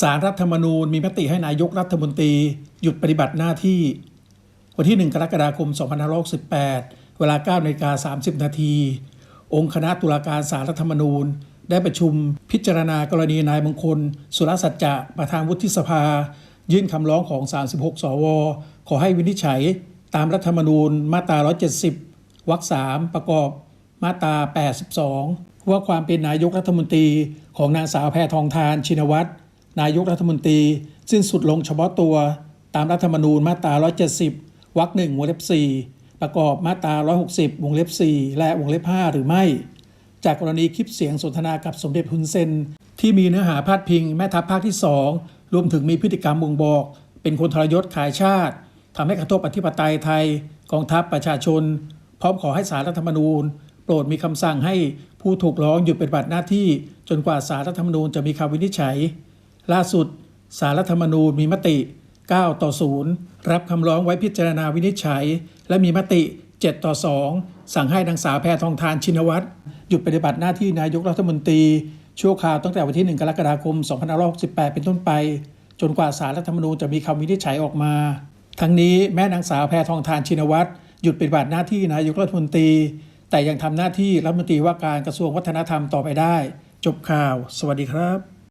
สารรัฐธรรมนูญมีมติให้นายกรัฐมนตรีหยุดปฏิบัติหน้าที่ วันที่ 1 กรกฎาคม 2568 เวลา9นาฬิกา30 นาที องค์คณะตุลาการสารรัฐธรรมนูญ ได้ประชุมพิจารณากรณีนายมงคล สุรสัจจะประธานวุฒิสภา ยื่นคำร้องของ 36 สว ขอให้วินิจฉัยตามรัฐธรรมนูญมาตรา 170 วรรค 3 ประกอบมาตรา 82 ว่าความเป็นนายกรัฐมนตรีของนางสาวแพทองทานชินวัตร นายกรัฐมนตรีสิ้นสุดลงเฉพาะตัว ตามรัฐธรรมนูญมาตรา 170 วรรคหนึ่งวงเล็บ 4 ประกอบมาตรา 160 วงเล็บ 4 และวงเล็บ 5 หรือไม่ จากกรณีคลิปเสียงสนทนากับสมเด็จฮุนเซน ที่มีเนื้อหาพาดพิงแม่ทัพภาคที่ 2 รวมถึงมีพฤติกรรมบ่งบอก เป็นคนทรยศขายชาติทำให้กระทบอธิปไตยไทย กองทัพประชาชน พร้อมขอให้สารรัฐธรรมนูญโปรดมีคำสั่งให้ผู้ถูกร้องหยุดปฏิบัติหน้าที่จนกว่าสารรัฐธรรมนูญจะมีคำวินิจฉัย ล่าสุด สารรัฐธรรมนูญมีมติ 9 ต่อ 0 รับคำร้องไว้พิจารณาวินิจฉัย และมีมติ 7 ต่อ 2 สั่งให้นางสาวแพทองทานชินวัตรหยุดปฏิบัติหน้าที่นายกรัฐมนตรี ชั่วคราวตั้งแต่วันที่ 1 กรกฎาคม 2568 เป็นต้นไป จนกว่าสารรัฐธรรมนูญจะมีคำวินิจฉัยออกมา ทั้งนี้แม่นางสาวแพทองทานชินวัตรหยุดปฏิบัติหน้าที่นายกรัฐมนตรี แต่ยังทำหน้าที่รัฐมนตรีว่าการกระทรวงวัฒนธรรมต่อไปได้ จบข่าว สวัสดีครับ